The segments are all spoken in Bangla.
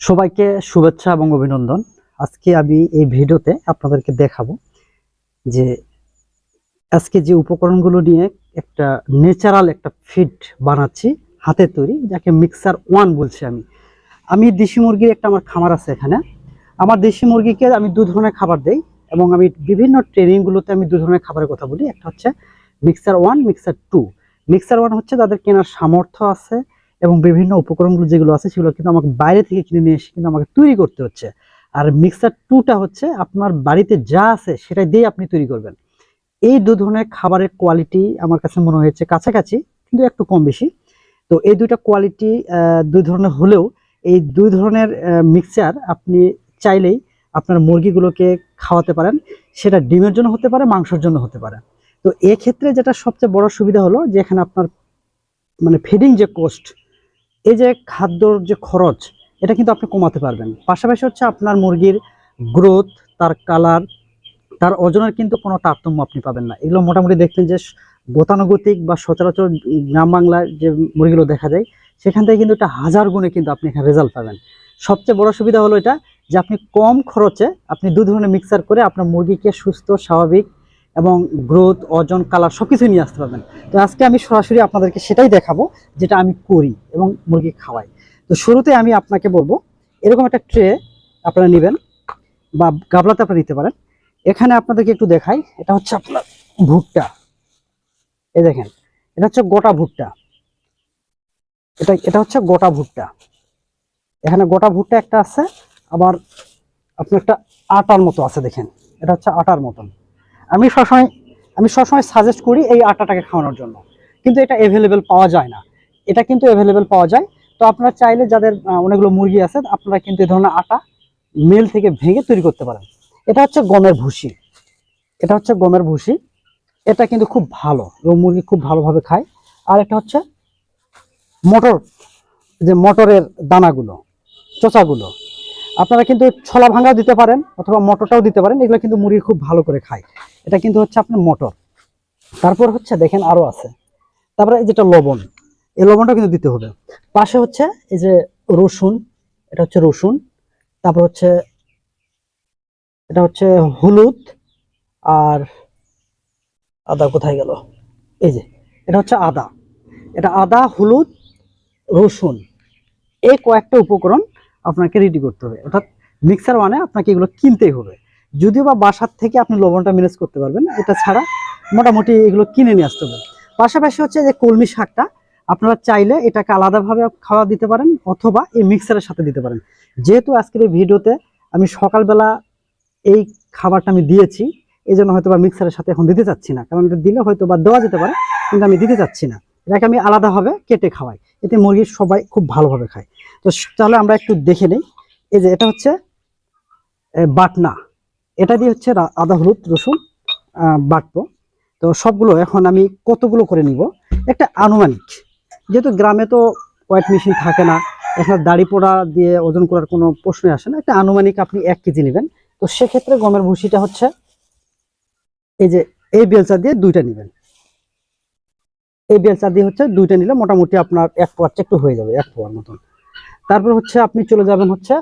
সবাইকে শুভেচ্ছা এবং অভিনন্দন। আজকে আমি এই ভিডিওতে আপনাদেরকে দেখাবো যে আজকে যে উপকরণগুলো নিয়ে একটা ন্যাচারাল একটা ফিড বানাচ্ছি, হাতে তৈরি, যাকে মিক্সার ওয়ান বলছি আমি। আমি দেশি মুরগির একটা আমার খামার আছে এখানে। আমার দেশি মুরগিকে আমি দু ধরনের খাবার দেই এবং আমি বিভিন্ন ট্রেনিংগুলোতে আমি দু ধরনের খাবারের কথা বলি। একটা হচ্ছে mixer one, mixer two. Mixer one হচ্ছে তাদের কেনার সামর্থ্য আছে এবং বিভিন্ন উপকরণগুলো যেগুলো আছে সেগুলো কিন্তু আমাকে বাইরে থেকে কিনে নিয়ে এসে কিন্তু আমাকে তৈরি করতে হচ্ছে। আর মিক্সার টুটা হচ্ছে আপনার বাড়িতে যা আছে সেটা দিয়ে আপনি তৈরি করবেন। এই দু ধরনের খাবারের কোয়ালিটি আমার কাছে মনে হয়েছে কাছাকাছি, কিন্তু একটু কম বেশি। তো এই দুইটা কোয়ালিটি দুই ধরনের হলেও এই দুই ধরনের মিক্সচার আপনি চাইলেই আপনার মুরগিগুলোকে খাওয়াতে পারেন। সেটা ডিমের জন্য হতে পারে, মাংসের জন্য হতে পারে। তো এক্ষেত্রে যেটা সবচেয়ে বড় সুবিধা হলো যে এখানে আপনার মানে ফিডিং যে কোস্ট এই যে খাদ্যর যে খরচ, এটা কিন্তু আপনি কমাতে পারবেন। পাশাপাশি হচ্ছে আপনার মুরগির গ্রোথ তার কালার তার ওজনের কিন্তু কোনো তারতম্য আপনি পাবেন না। এগুলো মোটামুটি দেখবেন যে গতানুগতিক বা সচরাচর গ্রাম বাংলায় যে মুরগিগুলো দেখা যায়, সেখান থেকে কিন্তু একটা হাজার গুণে কিন্তু আপনি এখানে রেজাল্ট পাবেন। সবচেয়ে বড় সুবিধা হলো এটা যে আপনি কম খরচে আপনি দু ধরনের মিক্সার করে আপনার মুরগিকে সুস্থ, স্বাভাবিক এবং গ্রোথ ওজন কালার সব কিছু নিয়ে আসতে পারবেন। তো আজকে আমি সরাসরি আপনাদেরকে সেটাই দেখাবো যেটা আমি করি এবং মুরগি খাওয়াই। তো শুরুতে আমি আপনাকে বলব, এরকম একটা ট্রে আপনারা নেবেন বা গাবলাতে আপনারা নিতে পারেন। এখানে আপনাদেরকে একটু দেখাই, এটা হচ্ছে আপনার ভুট্টা। এই দেখেন, এটা হচ্ছে গোটা ভুট্টা। এটা এটা হচ্ছে গোটা ভুট্টা। এখানে গোটা ভুট্টা একটা আছে, আবার আপনার একটা আটার মতো আছে, দেখেন। এটা হচ্ছে আটার মতন। আমি সবসময় আমি সবসময় সাজেস্ট করি এই আটাটাকে খাওয়ানোর জন্য। কিন্তু এটা অ্যাভেলেবেল পাওয়া যায় না। এটা কিন্তু অ্যাভেলেবেল পাওয়া যায়। তো আপনারা চাইলে যাদের অনেকগুলো মুরগি আছে, আপনারা কিন্তু এই ধরনের আটা মিল থেকে ভেঙে তৈরি করতে পারেন। এটা হচ্ছে গমের ভুসি। এটা হচ্ছে গমের ভুসি। এটা কিন্তু খুব ভালো। এবং মুরগি খুব ভালোভাবে খায়। আর এটা হচ্ছে মটর, যে মটরের দানাগুলো, চোচাগুলো। আপনারা কিন্তু ছোলা ভাঙাও দিতে পারেন অথবা মটরটাও দিতে পারেন। এগুলো কিন্তু মুরগি খুব ভালো করে খায়। এটা কিন্তু হচ্ছে আপনার মটর। তারপর হচ্ছে দেখেন আরও আছে। তারপরে এই যেটা লবণ, এই লবণটা কিন্তু দিতে হবে। পাশে হচ্ছে এই যে রসুন, এটা হচ্ছে রসুন। তারপর হচ্ছে এটা হচ্ছে হলুদ আর আদা কোথায় গেল? এই যে, এটা হচ্ছে আদা। এটা আদা, হলুদ, রসুন, এই কয়েকটা উপকরণ আপনাকে রেডি করতে হবে। অর্থাৎ মিক্সার মানে আপনাকে এগুলো কিনতেই হবে। যদিও বা বাসার থেকে আপনি লবণটা ম্যানেজ করতে পারবেন, এটা ছাড়া মোটামুটি এগুলো কিনে নিয়ে আসতে হবে পাশাপাশি হচ্ছে যে কলমি শাকটা, আপনারা চাইলে এটাকে আলাদাভাবে খাওয়া দিতে পারেন অথবা এই মিক্সারের সাথে দিতে পারেন। যেহেতু আজকের এই ভিডিওতে আমি সকালবেলা এই খাবারটা আমি দিয়েছি এই জন্য হয়তো বা মিক্সারের সাথে এখন দিতে চাচ্ছি না, কারণ এটা দিলে হয়তো বা দেওয়া যেতে পারে, কিন্তু আমি দিতে চাচ্ছি না। এটাকে আমি আলাদাভাবে কেটে খাওয়াই, এতে মুরগির সবাই খুব ভালোভাবে খায়। তো তাহলে আমরা একটু দেখে নিই, এই যে এটা হচ্ছে বাটনা। এটা দিয়ে হচ্ছে আদা, হলুদ, রসুন বাটবো। তো সবগুলো এখন আমি কতগুলো করে নিব? একটা আনুমানিক। যেহেতু গ্রামে তো ওয়েট মেশিন থাকে না, এখানে দাড়ি পোড়া দিয়ে ওজন করার কোনো প্রশ্নই আসে না, একটা আনুমানিক আপনি এক কেজি নেবেন। তো সেক্ষেত্রে গমের ভুসিটা হচ্ছে এই যে এই বেলচা দিয়ে দুইটা নেবেন। এই বেলচা দিয়ে হচ্ছে দুইটা নিলে মোটামুটি আপনার এক পোয়ার চেয়ে একটু হয়ে যাবে, এক পোয়ার মতন। তারপর হচ্ছে আপনি চলে যাবেন হচ্ছে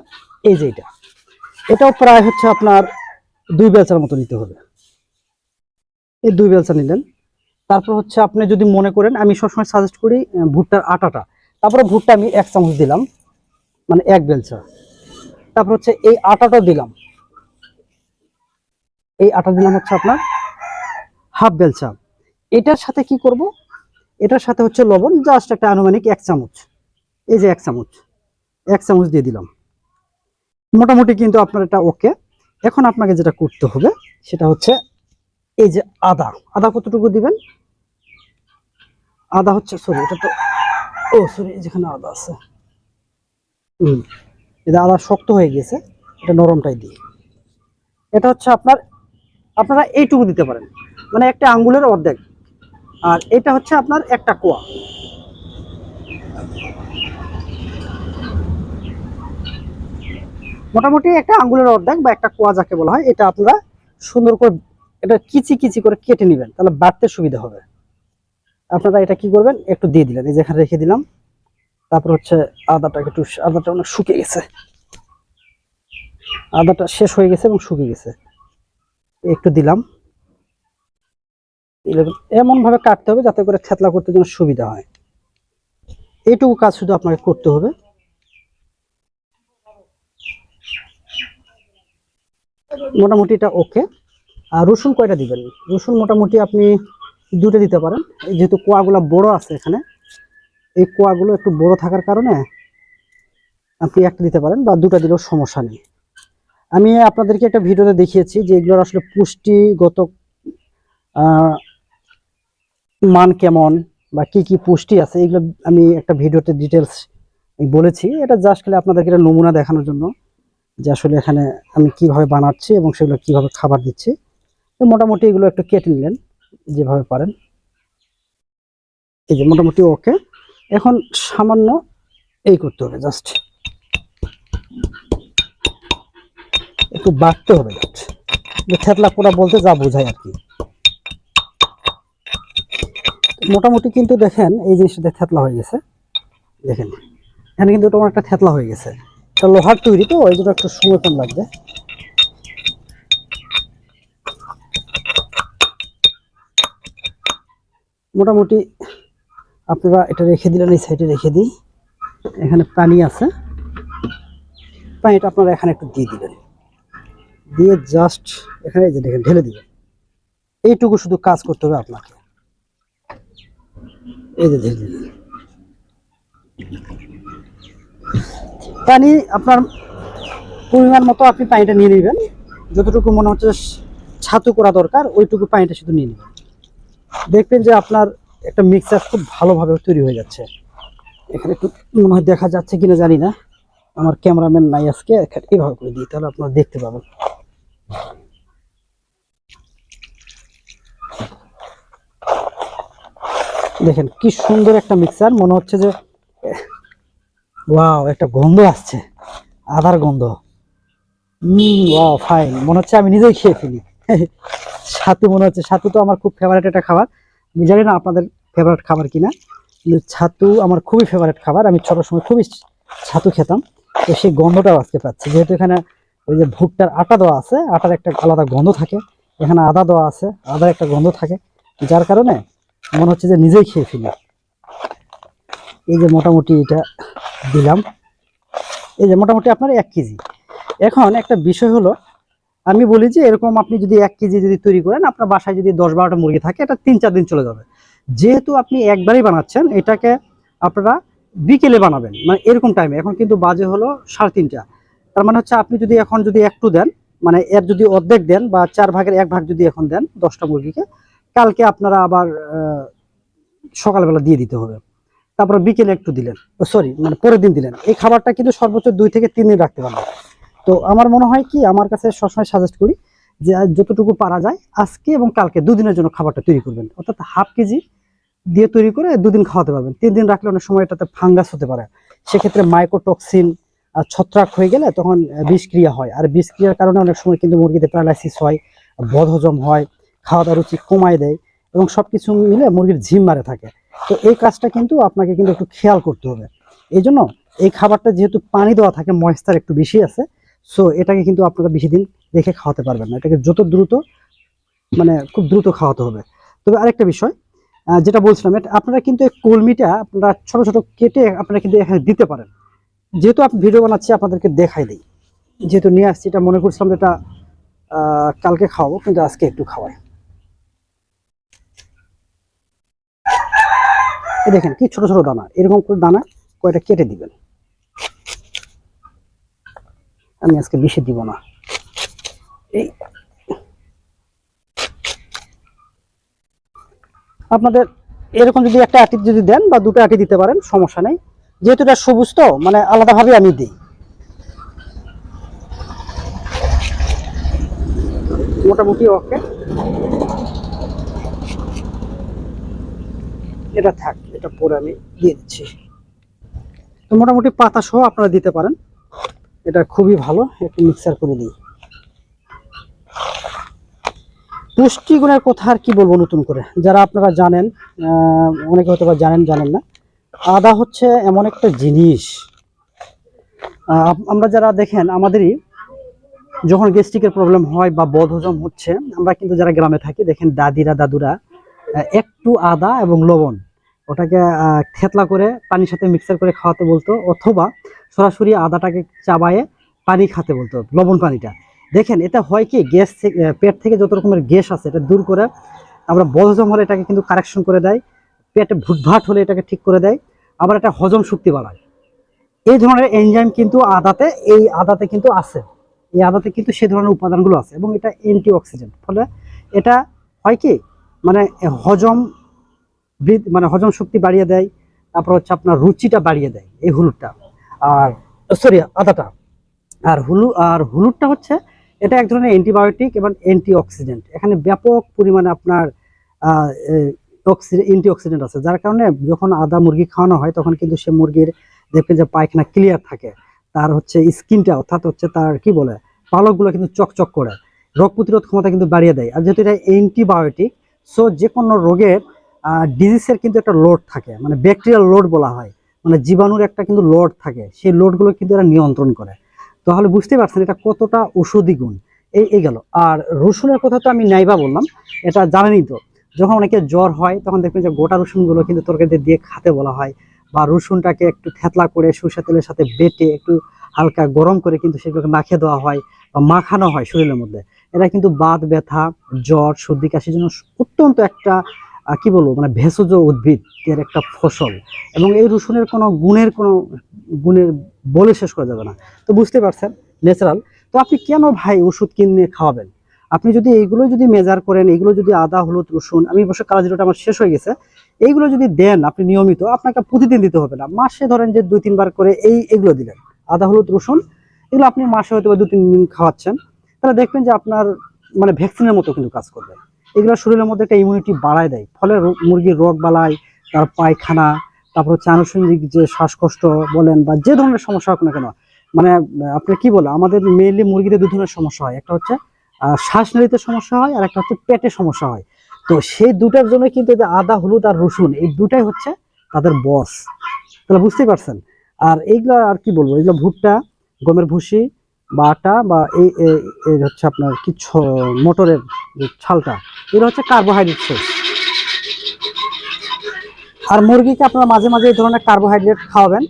এই যে এটা। এটাও প্রায় হচ্ছে আপনার দুই বেলচার মতো নিতে হবে। এই দুই বেলচা নিলেন। তারপর হচ্ছে আপনি যদি মনে করেন, আমি সবসময় সাজেস্ট করি ভুট্টার আটাটা। তারপরে ভুট্টা আমি এক চামচ দিলাম মানে এক বেলচা তারপর হচ্ছে এই আটাটা দিলাম। এই আটা দিলাম হচ্ছে আপনার হাফ বেলচা এটার সাথে কি করব? এটার সাথে হচ্ছে লবণ জাস্ট একটা আনুমানিক এক চামচ। এই যে এক চামচ। এক চামচ দিয়ে দিলাম। মোটামুটি কিন্তু আপনার এটা ওকে এখন আপনাকে যেটা করতে হবে, সেটা হচ্ছে এই যে আদা। আদা কতটুকু দিবেন? আদা হচ্ছে সরি এটা তো ও সরি যেখানে আদা আছে। হুম এটা আদা শক্ত হয়ে গেছে এটা নরমটাই দিই। এটা হচ্ছে আপনার আপনারা এইটুকু দিতে পারেন। মানে একটা আঙ্গুলের অর্ধেক। আর এটা হচ্ছে আপনার একটা কোয়া। মোটামুটি একটা আঙ্গুলের অর্ধেক বা একটা কোয়া যাকে বলা হয়, এটা আপনারা সুন্দর করে এটা কিচি কিচি করে কেটে নেবেন, তাহলে বাড়তে সুবিধা হবে। আপনারা এটা কি করবেন, একটু দিয়ে দিলেন, এই যে এখানে রেখে দিলাম। তারপর হচ্ছে আদাটা একটু, আদাটা অনেক শুকিয়ে গেছে। আদাটা শেষ হয়ে গেছে এবং শুকিয়ে গেছে। একটু দিলাম। এমন ভাবে কাটতে হবে যাতে করে থেতলা করতে যেন সুবিধা হয়। এইটুকু কাজ শুধু আপনাকে করতে হবে। মোটামুটি এটা ওকে আর রসুন কয়টা দিবেন? রসুন মোটামুটি আপনি দুটো দিতে পারেন। যেহেতু কোয়াগুলো বড় আছে এখানে, এই কোয়াগুলো একটু বড় থাকার কারণে আপনি একটা দিতে পারেন বা দুটো দিলেও সমস্যা নেই। আমি আপনাদেরকে একটা ভিডিওতে দেখিয়েছি যে এগুলোর আসলে পুষ্টিগত মান কেমন বা কি কি পুষ্টি আছে, এগুলো আমি একটা ভিডিওতে ডিটেলস বলেছি। এটা জাস্ট খালি আপনাদেরকে একটা নমুনা দেখানোর জন্য। যে আসলে এখানে আমি কীভাবে বানাচ্ছি এবং সেগুলো কীভাবে খাবার দিচ্ছি মোটামুটি এগুলো একটু কেটে নিলেন, যেভাবে পারেন। এই যে মোটামুটি ওকে। এখন সামান্য এই করতে হবে জাস্ট। একটু বাড়তে হবে জাস্ট। থেতলা পোড়া বলতে যা বোঝায় আর কি। মোটামুটি কিন্তু দেখেন, এই জিনিসটা থেতলা হয়ে গেছে। দেখেন, এখানে কিন্তু তোমার একটা থেতলা হয়ে গেছে। এটা লোহার তৈরি তো ওই জন্য একটু সময় লাগবে। মোটামুটি আপনারা এটা রেখে দিলেন, এই সাইডে রেখে দিই। এখানে পানি আছে। পানিটা আপনারা এখানে একটু দিয়ে দিবেন। দিয়ে জাস্ট এখানে যে দেখেন, ঢেলে দিবেন। এইটুকু শুধু কাজ করতে হবে আপনাকে। এই যে ঢেলে দিলেন। পানি আপনার পরিমাণ মতো আপনি পানিটা নিয়ে নেবেন। যতটুকু মনে হচ্ছে ছাতু করা দরকার, ওইটুকু পানিটা শুধু নিয়ে নেবেন। দেখবেন যে আপনার একটা মিক্সার খুব ভালোভাবে তৈরি হয়ে যাচ্ছে। এখানে একটু মনে হয় দেখা যাচ্ছে কিনা জানি না। আমার ক্যামেরাম্যান নাই আজকে এইভাবে করে দিই তাহলে আপনারা দেখতে পাবেন। দেখেন কি সুন্দর একটা মিক্সার মনে হচ্ছে যে ওয়াও একটা গন্ধ আসছে। আদার গন্ধ। ওয়াও ফাইন মনে হচ্ছে আমি নিজেই খেয়ে ফেলি। ছাতু মনে হচ্ছে ছাতু তো আমার খুব ফেভারিট একটা খাবার। আমি জানি না আপনাদের ফেভারিট খাবার কিনা, কিন্তু ছাতু আমার খুবই ফেভারিট খাবার। আমি ছোটোর সময় খুবই ছাতু খেতাম। তো সেই গন্ধটাও আজকে পাচ্ছি। যেহেতু এখানে ওই যে ভুট্টার আটা দেওয়া আছে, আটার একটা আলাদা গন্ধ থাকে। এখানে আদা দেওয়া আছে, আদার একটা গন্ধ থাকে। যার কারণে মনে হচ্ছে যে নিজেই খেয়ে ফেলি। এই যে মোটামুটি এটা দিলাম। এই যে মোটামুটি আপনার এক কেজি। এখন একটা বিষয় হলো, আমি বলি যে এরকম আপনি যদি এক কেজি যদি তৈরি করেন, আপনার বাসায় যদি দশ বারোটা মুরগি থাকে, এটা তিন চার দিন চলে যাবে। যেহেতু আপনি একবারই বানাচ্ছেন, এটাকে আপনারা বিকেলে বানাবেন। মানে এরকম টাইমে এখন কিন্তু বাজে হলো সাড়ে তিনটা। তার মানে হচ্ছে আপনি যদি এখন যদি একটু দেন মানে এর যদি অর্ধেক দেন বা চার ভাগের এক ভাগ যদি এখন দেন দশটা মুরগিকে, কালকে আপনারা আবার সকালবেলা দিয়ে দিতে হবে। তারপরে বিকেলে একটু দিলেন। সরি মানে পরের দিন দিলেন। এই খাবারটা কিন্তু সর্বোচ্চ দুই থেকে তিন দিন রাখতে পারবেন। তো আমার মনে হয় কি, আমার কাছে সবসময় সাজেস্ট করি যে যতটুকু পারা যায়, আজকে এবং কালকে দুদিনের জন্য খাবারটা তৈরি করবেন। অর্থাৎ হাফ কেজি দিয়ে তৈরি করে দুদিন খাওয়াতে পারবেন। তিন দিন রাখলে অনেক সময় এটাতে ফাঙ্গাস হতে পারে। সেক্ষেত্রে মাইক্রোটক্সিন আর ছত্রাক হয়ে গেলে তখন বিষক্রিয়া হয়। আর বিষক্রিয়ার কারণে অনেক সময় কিন্তু মুরগিতে প্যারালাইসিস হয়, বদহজম হয়, খাওয়া দাওয়া রুচি কমায় দেয় এবং সব কিছু মিলে মুরগির ঝিম মারে থাকে। তো এই কাজটা কিন্তু আপনাকে কিন্তু একটু খেয়াল করতে হবে। এই জন্য এই খাবারটা যেহেতু পানি দেওয়া থাকে ময়েস্টার একটু বেশি আছে সো এটাকে কিন্তু আপনারা বেশি দিন রেখে খাওয়াতে পারবেন না। এটাকে যত দ্রুত মানে খুব দ্রুত খাওয়াতে হবে। তবে আরেকটা বিষয় যেটা বলছিলাম আপনারা কিন্তু এই কলমিটা আপনারা ছোট ছোট কেটে আপনারা কিন্তু এখানে দিতে পারেন। যেহেতু আপনি ভিডিও বানাচ্ছি, আপনাদেরকে দেখাই দিই। যেহেতু নিয়ে আসছি, এটা মনে করছিলাম যে এটা কালকে খাওয়াবো, কিন্তু আজকে একটু খাওয়াই। এই দেখেন, কি ছোট ছোট দানা। এরকম করে দানা কয়টা কেটে দিবেন? আমি আজকে বেশি দিব না। এই আপনাদের এরকম যদি একটা আটি যদি দেন বা দুটো আটি দিতে পারেন, সমস্যা নেই। যেহেতু এটা সবুজ তো মানে আলাদাভাবে আমি দিই। মোটামুটি ওকে। এটা থাক, এটা পরে আমি দিয়ে দিচ্ছি। তো মোটামুটি পাতা সহ আপনারা দিতে পারেন। এটা খুবই ভালো, একটু মিক্সার করে দিই পুষ্টিগুণের কথা আর কি বলব নতুন করে? যারা আপনারা জানেন অনেকে হয়তো বা জানেন জানেন না। আদা হচ্ছে এমন একটা জিনিস। আমরা যারা দেখেন, আমাদেরই যখন গ্যাস্ট্রিকের প্রবলেম হয় বা বদহজম হচ্ছে, আমরা কিন্তু যারা গ্রামে থাকি, দেখেন দাদিরা, দাদুরা একটু আদা এবং লবণ। ওটাকে থেতলা করে পানির সাথে মিক্সার করে খাওয়াতে বলতো অথবা সরাসরি আদাটাকে চাবায়ে পানি খেতে বলতো, লবণ পানিটা। দেখেন, এটা হয় কি, গ্যাস থেকে পেট থেকে যত রকমের গ্যাস আছে, এটা দূর করে আমরা বদহজম হলে এটাকে কিন্তু কারেকশন করে দেয়, পেটে ভুটভাট হলে এটাকে ঠিক করে দেয়, আবার এটা হজম শক্তি বাড়ায়। এই ধরনের এনজাইম কিন্তু আদাতে, এই আদাতে কিন্তু আছে। এই আদাতে কিন্তু সে ধরনের উপাদানগুলো আছে এবং এটা অ্যান্টি অক্সিডেন্ট ফলে এটা হয় কি মানে হজম মানে হজম শক্তি বাড়িয়ে দেয়, তারপর হচ্ছে আপনার রুচিটা বাড়িয়ে দেয় এই হলুদটা আর সরি আদাটা। আর হলু, আর হলুদটা হচ্ছে, এটা এক ধরনের অ্যান্টিবায়োটিক এবং অ্যান্টি অক্সিডেন্ট এখানে ব্যাপক পরিমাণে আপনার অ্যান্টি অক্সিডেন্ট আছে। যার কারণে যখন আদা মুরগি খাওয়ানো হয়, তখন কিন্তু সে মুরগির দেখবেন যে পায়খানা ক্লিয়ার থাকে। তার হচ্ছে স্কিনটা অর্থাৎ হচ্ছে তার কি বলে, পালকগুলো কিন্তু চকচক করে। রোগ প্রতিরোধ ক্ষমতা কিন্তু বাড়িয়ে দেয়। আর যেহেতু এটা অ্যান্টিবায়োটিক সো যে কোনো রোগের ডিজিজের কিন্তু একটা লোড থাকে মানে ব্যাকটেরিয়াল লোড বলা হয়। মানে জীবাণুর একটা কিন্তু লোড থাকে, সেই লোডগুলো কিন্তু এরা নিয়ন্ত্রণ করে। তাহলে বুঝতে পারছেন এটা কতটা ঔষধি গুণ। এই এই গেল। আর রসুনের কথা তো আমি নাইবা বললাম, এটা জানেনই তো। যখন অনেকে জ্বর হয়, তখন দেখবেন যে গোটা রসুনগুলো কিন্তু তরকারিতে দিয়ে খাতে বলা হয়, বা রসুনটাকে একটু থেতলা করে সরষে তেলের সাথে বেটে একটু হালকা গরম করে কিন্তু সেগুলোকে মাখিয়ে দেওয়া হয়, বা মাখানো হয় শরীরের মধ্যে। এটা কিন্তু বাত ব্যথা, জ্বর, সর্দি, কাশির জন্য অত্যন্ত একটা কি বলব মানে ভেষজ উদ্ভিদ এর একটা ফসল। এবং এই রসুনের কোনো গুণের কোনো গুণের বলে শেষ করা যাবে না। তো বুঝতে পারছেন ন্যাচারাল তো আপনি কেন ভাই ওষুধ কিনে খাওয়াবেন? আপনি যদি এইগুলো যদি মেজার করেন, এইগুলো যদি আদা, হলুদ, রসুন, আমি অবশ্য কালা জিরাটা আমার শেষ হয়ে গেছে, এইগুলো যদি দেন আপনি নিয়মিত, আপনাকে প্রতিদিন দিতে হবে না। মাসে ধরেন যে দুই, তিনবার করে এই এগুলো দিলেন, আদা, হলুদ, রসুন, এগুলো আপনি মাসে হয়তো বা দু, তিন দিন খাওয়াচ্ছেন। তাহলে দেখবেন যে আপনার মানে ভ্যাকসিনের মতো কিন্তু কাজ করবে। এগুলো শরীরের মধ্যে একটা ইমিউনিটি বাড়ায় দেয়। ফলে মুরগির রোগ বালাই তার পায়খানা তারপর হচ্ছে আনুষঙ্গিক যে শ্বাসকষ্ট বলেন বা যে ধরনের সমস্যা হোক না কেন মানে আপনার কি বলে আমাদের মেইনলি মুরগিদের দু ধরনের সমস্যা হয়। একটা হচ্ছে আহ, শ্বাস নিতে সমস্যা হয় আর একটা হচ্ছে পেটে সমস্যা হয়। তো সেই দুটার জন্য কিন্তু যে আদা হলুদ আর রসুন এই দুটাই হচ্ছে তাদের বস তাহলে বুঝতেই পারছেন? আর এইগুলো আর কি বলব? এগুলো ভুট্টা গমের ভুসি বা আটা বা এই হচ্ছে আপনার কি মোটরের ছালটা এটা হচ্ছে কার্বোহাইড্রেট সোর্স আর মুরগিকে আপনারা মাঝে মাঝে এই ধরনের কার্বোহাইড্রেট খাওয়াবেন,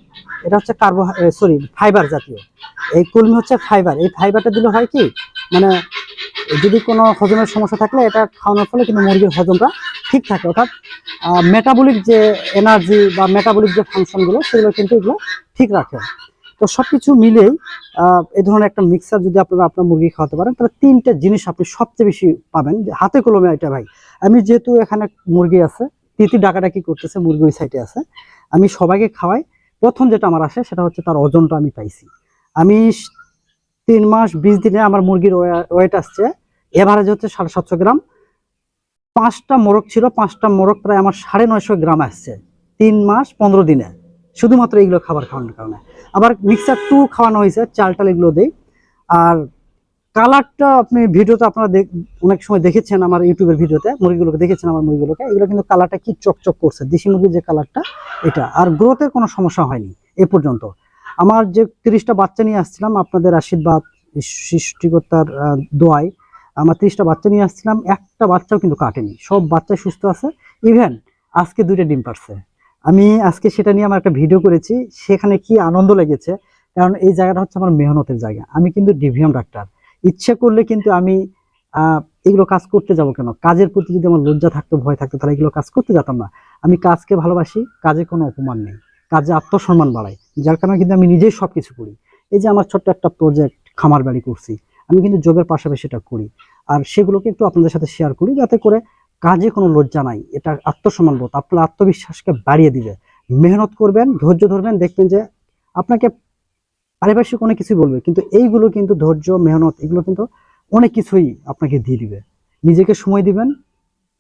এটা হচ্ছে কার্বো সরি ফাইবার জাতীয়। এই কুলমি হচ্ছে ফাইবার এই ফাইবারটা দিলে হয় কি মানে যদি কোনো হজমের সমস্যা থাকলে এটা খাওয়ানোর ফলে কিন্তু মুরগির হজমটা ঠিক থাকে। অর্থাৎ মেটাবলিক যে এনার্জি বা মেটাবলিক যে ফাংশনগুলো সেগুলো কিন্তু এগুলো ঠিক রাখে। তো সব কিছু মিলেই এই ধরনের একটা মিক্সার যদি আপনারা আপনার মুরগি খাওয়াতে পারেন, তাহলে তিনটে জিনিস আপনি সবচেয়ে বেশি পাবেন। হাতে কলমে এটা ভাই, আমি যেহেতু এখানে মুরগি আছে, তিতি ডাকাডাকি করতেছে, মুরগি ওই সাইডে আছে, আমি সবাইকে খাওয়াই। প্রথম যেটা আমার আসে, সেটা হচ্ছে তার ওজনটা আমি পাইছি। আমি তিন মাস, বিশ দিনে আমার মুরগির ওয়েট আসছে এভারেজ হচ্ছে সাড়ে সাতশো গ্রাম। পাঁচটা মোরগ ছিল, পাঁচটা মোরগ প্রায় আমার সাড়ে নয়শো গ্রাম আসছে। তিন মাস, পনেরো দিনে। শুধুমাত্র এইগুলো খাবার খাওয়ানোর কারণে। আবার মিক্সার টু খাওয়ানো হয়েছে, চাল টাল এগুলো দিই আর কালারটা আপনি ভিডিওতে আপনারা অনেক সময় দেখেছেন আমার ইউটিউবের ভিডিওতে, মুরগিগুলোকে দেখেছেন আমার মুরগিগুলোকে, এগুলো কিন্তু কালারটা কি চকচক করছে, দেশি মুরগির যে কালারটা, এটা। আর গ্রোথের কোনো সমস্যা হয়নি এ পর্যন্ত। আমার যে তিরিশটা বাচ্চা নিয়ে আসছিলাম, আপনাদের আশীর্বাদ, সৃষ্টিকর্তার দোয়ায়, আমার তিরিশটা বাচ্চা নিয়ে আসছিলাম, একটা বাচ্চাও কিন্তু কাটেনি। সব বাচ্চা সুস্থ আছে। ইভেন আজকে দুইটা ডিম পারছে। আমি আজকে সেটা নিয়ে আমার একটা ভিডিও করেছি, সেখানে কি আনন্দ লেগেছে, কারণ এই জায়গাটা হচ্ছে আমার মেহনতের জায়গা। আমি কিন্তু ডিভিএম ডাক্তার ইচ্ছে করলে কিন্তু আমি এগুলো কাজ করতে যাব কেন? কাজের প্রতি যদি আমার লজ্জা থাকতো, ভয় থাকতো, তাহলে এগুলো কাজ করতে যেতাম না। আমি কাজকে ভালোবাসি, কাজে কোনো অপমান নেই। কাজে আত্মসম্মান বাড়াই, যার কারণে কিন্তু আমি নিজেই সব কিছু করি। এই যে আমার ছোট্ট একটা প্রজেক্ট খামার বাড়ি করছি, আমি কিন্তু জবের পাশাপাশি সেটা করি। আর সেগুলোকে একটু আপনাদের সাথে শেয়ার করি, যাতে করে কাজে কোনো লজ্জা নাই, এটা আত্মসম্মান বোধ। আপনার আত্মবিশ্বাসকে বাড়িয়ে দিবে। মেহনত করবেন, ধৈর্য ধরবেন, দেখবেন যে আপনাকে পারিপার্শ্বিক অনেক কিছুই বলবে, কিন্তু এইগুলো কিন্তু ধৈর্য, মেহনত, এগুলো কিন্তু অনেক কিছুই আপনাকে দিয়ে দিবে। নিজেকে সময় দিবেন,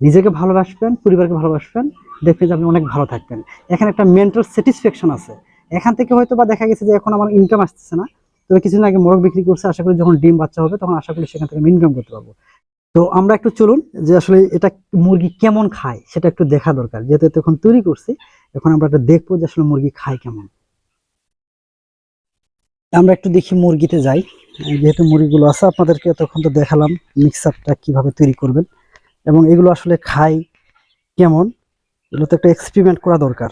নিজেকে ভালোবাসবেন, পরিবারকে ভালোবাসবেন, দেখবেন যে আপনি অনেক ভালো থাকবেন। এখানে একটা মেন্টাল স্যাটিসফ্যাকশন আছে। এখান থেকে হয়তো বা দেখা গেছে যে এখন আমার ইনকাম আসতেছে না, তবে কিছুদিন আগে মোরগ বিক্রি করছে, আশা করি যখন ডিম বাচ্চা হবে, তখন আশা করি সেখান থেকে আমি ইনকাম করতে পারব। তো আমরা একটু চলুন যে আসলে এটা মুরগি কেমন খায়, সেটা একটু দেখা দরকার। যেহেতু এখন তৈরি করছি, এখন আমরা একটা দেখব যে আসলে মুরগি খায় কেমন। আমরা একটু দেখি মুরগিতে যাই। যেহেতু মুরগিগুলো আছে, আপনাদেরকে তখন তো দেখালাম মিক্সারটা কীভাবে তৈরি করবেন এবং এগুলো আসলে খাই কেমন। এগুলো তো একটা এক্সপেরিমেন্ট করা দরকার।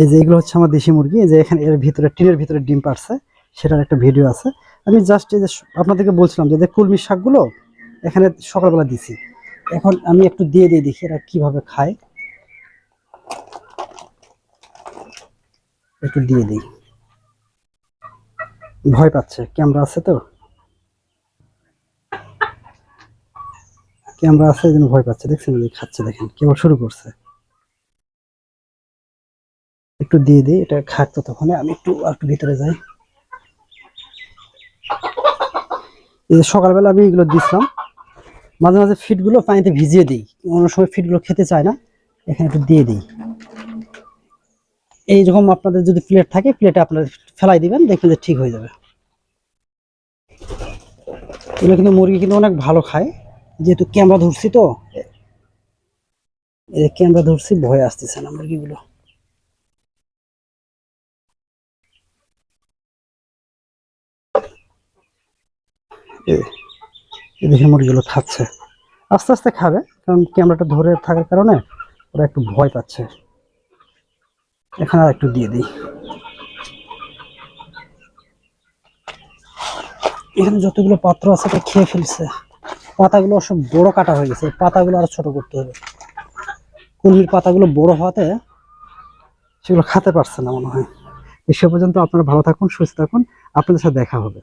এই যে এগুলো হচ্ছে আমার দেশি মুরগি যে এখানে এর ভিতরে টিনের ভিতরে ডিম পারছে, সেটার একটা ভিডিও আছে। আমি জাস্ট এই যে আপনাদেরকে বলছিলাম যে কলমি শাকগুলো এখানে সকালবেলা দিছি। এখন আমি একটু দিয়ে দিয়ে দেখি এরা কীভাবে খায়। একটু দিয়ে দিই। ভয় পাচ্ছে, ক্যামেরা আছে তো? ক্যামেরা আছে, এই ভয় পাচ্ছে। দেখছেন খাচ্ছে, দেখেন, কেবল শুরু করছে। একটু দিয়ে দিই, এটা খাক তখন আমি একটু একটু ভিতরে যাই। সকালবেলা আমি এগুলো দিছিলাম, মাঝে মাঝে ফিটগুলো পানিতে ভিজিয়ে দিই, অন্য সময় ফিটগুলো খেতে চায় না, এখানে একটু দিয়ে দিই। এই রকম আপনাদের যদি প্লেট থাকে প্লেটে আপনারা ফেলাই দিবেন, দেখবেন যে ঠিক হয়ে যাবে। এগুলো কিন্তু মুরগি কিন্তু অনেক ভালো খায়, যেহেতু ক্যামেরা ধরছি তো, এই ক্যামেরা ধরছি, ভয় আসতেছে না মুরগিগুলো। দেখে মুরগিগুলো খাচ্ছে। আস্তে আস্তে খাবে, কারণ ক্যামেরাটা ধরে থাকার কারণে ওরা একটু ভয় পাচ্ছে। এখানে আর একটু দিয়ে দিই। এখানে যতগুলো পাত্র আছে, এটা খেয়ে ফেলছে। পাতাগুলো সব বড় কাটা হয়ে গেছে পাতাগুলো আরও ছোট করতে হবে। কুলমির পাতাগুলো বড় হওয়াতে সেগুলো খেতে পারছে না মনে হয়। সে পর্যন্ত আপনারা ভালো থাকুন, সুস্থ থাকুন। আপনাদের সাথে দেখা হবে।